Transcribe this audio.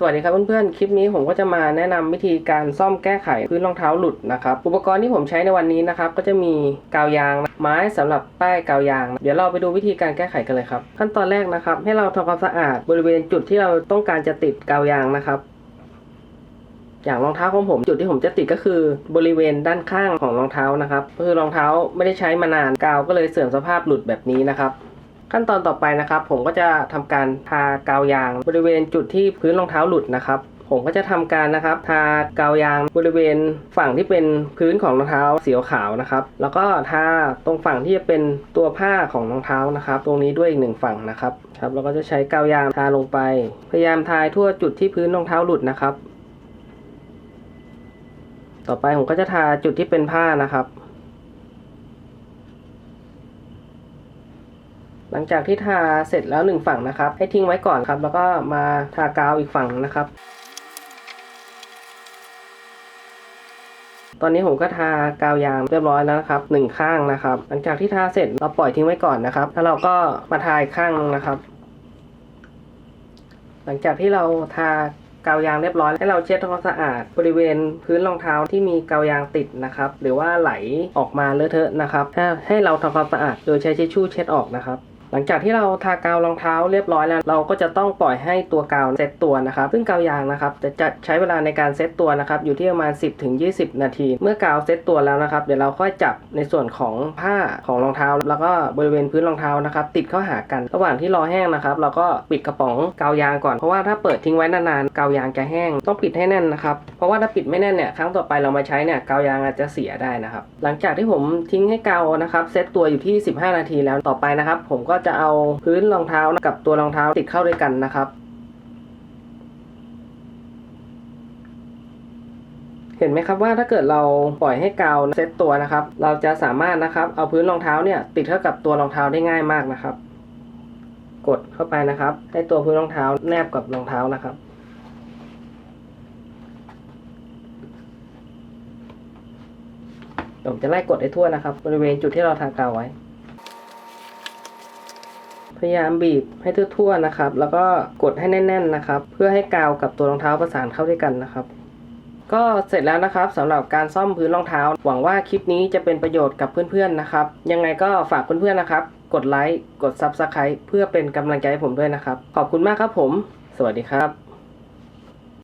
สวัสดีครับเพื่อนๆ คลิปนี้ผมก็จะมาแนะนำวิธีการซ่อมแก้ไขพื้นรองเท้าหลุดนะครับ อุปกรณ์ที่ผมใช้ในวันนี้นะครับ ก็จะมีกาวยางไม้สำหรับป้ายกาวยาง เดี๋ยวเราไปดูวิธีการแก้ไขกันเลยครับ ขั้นตอนแรกนะครับ ให้เราทำความสะอาดบริเวณจุดที่เราต้องการจะติดกาวยางนะครับ อย่างรองเท้าของผมจุดที่ผมจะติดก็คือบริเวณด้านข้างของรองเท้านะครับคือรองเท้าไม่ได้ใช้มานานกาวก็เลยเสื่อมสภาพหลุดแบบนี้นะครับ ขั้นตอนต่อไปนะครับ ผมก็จะทำการทากาวยางบริเวณจุดที่พื้นรองเท้าหลุดนะครับ ผมก็จะทำการนะครับ ทากาวยางบริเวณฝั่งที่เป็นพื้นของรองเท้าสีขาวนะครับ แล้วก็ทาตรงฝั่งที่จะเป็นตัวผ้าของรองเท้านะครับ ตรงนี้ด้วยอีกหนึ่งฝั่งนะครับครับเราก็จะใช้กาวยางทาลงไป พยายามทายทั่วจุดที่พื้นรองเท้าหลุดนะครับ ต่อไปผมก็จะทาจุดที่เป็นผ้านะครับ หลังจากที่ทาเสร็จแล้วหนึ่งฝั่งนะครับ ให้ทิ้งไว้ก่อนครับ แล้วก็มาทากาวอีกฝั่งนะครับ ตอนนี้ผมก็ทากาวยางเรียบร้อยแล้วนะครับหนึ่งข้างนะครับ หลังจากที่ทาเสร็จเราปล่อยทิ้งไว้ก่อนนะครับ แล้วเราก็มาทาอีกข้างนึงนะครับ หลังจากที่เราทากาวยางเรียบร้อยให้เราเช็ดทำความสะอาดบริเวณพื้นรองเท้าที่มีกาวยางติดนะครับ หรือว่าไหลออกมาเลอะเทอะนะครับให้ให้เราทำความสะอาดโดยใช้ทิชชู่เช็ดออกนะครับ หลังจากที่เราทากาวรองเท้าเรียบร้อยแล้ว เราก็จะต้องปล่อยให้ตัวกาวเซตตัวนะครับ ซึ่งกาวยางนะครับจะจะใช้เวลาในการเซตตัวนะครับอยู่ที่ประมาณ 10ถึง20 นาที เมื่อกาวเซตตัวแล้วนะครับ เดี๋ยวเราค่อยจับในส่วนของผ้าของรองเท้า แล้วก็บริเวณพื้นรองเท้านะครับติดเข้าหากัน ระหว่างที่รอแห้งนะครับเราก็ปิดกระป๋องกาวยางก่อนเพราะว่าถ้าเปิดทิ้งไว้นานๆกาวยางจะแห้งต้องปิดให้แน่นนะครับเพราะว่าถ้าปิดไม่แน่นเนี่ยครั้งต่อไปเรามาใช้เนี่ยกาวยางอาจจะเสียได้นะครับหลังจากที่ผมทิ้งให้กาวนะครับเซตตัวอยู่ที่ 15 นาทีแล้วต่อไปนะครับผมก็จะเอาพื้นรองเท้ากับตัวรองเท้าติดเข้าด้วยกันนะครับ เห็นไหมครับว่าถ้าเกิดเราปล่อยให้กาวเซตตัวนะครับ เราจะสามารถนะครับเอาพื้นรองเท้าเนี่ยติดเข้ากับตัวรองเท้าได้ง่ายมากนะครับ กดเข้าไปนะครับให้ตัวพื้นรองเท้าแนบกับรองเท้านะครับผมจะไล่กดให้ทั่วนะครับ บริเวณจุดที่เราทากาวไว้ พยายามบีบให้ทั่วๆนะครับ แล้วก็กดให้แน่น ๆนะครับ เพื่อให้กาวกับตัวรองเท้าประสานเข้าด้วยกันนะครับ ก็เสร็จแล้วนะครับสำหรับการซ่อมพื้นรองเท้า หวังว่าคลิปนี้จะเป็นประโยชน์กับเพื่อนๆนะครับ ยังไงก็ฝากเพื่อนๆนะครับ กดไลค์กดซับสไคร b e เพื่อเป็นกำลังใจให้ผมด้วยนะครับ ขอบคุณมากครับผม สวัสดีครับ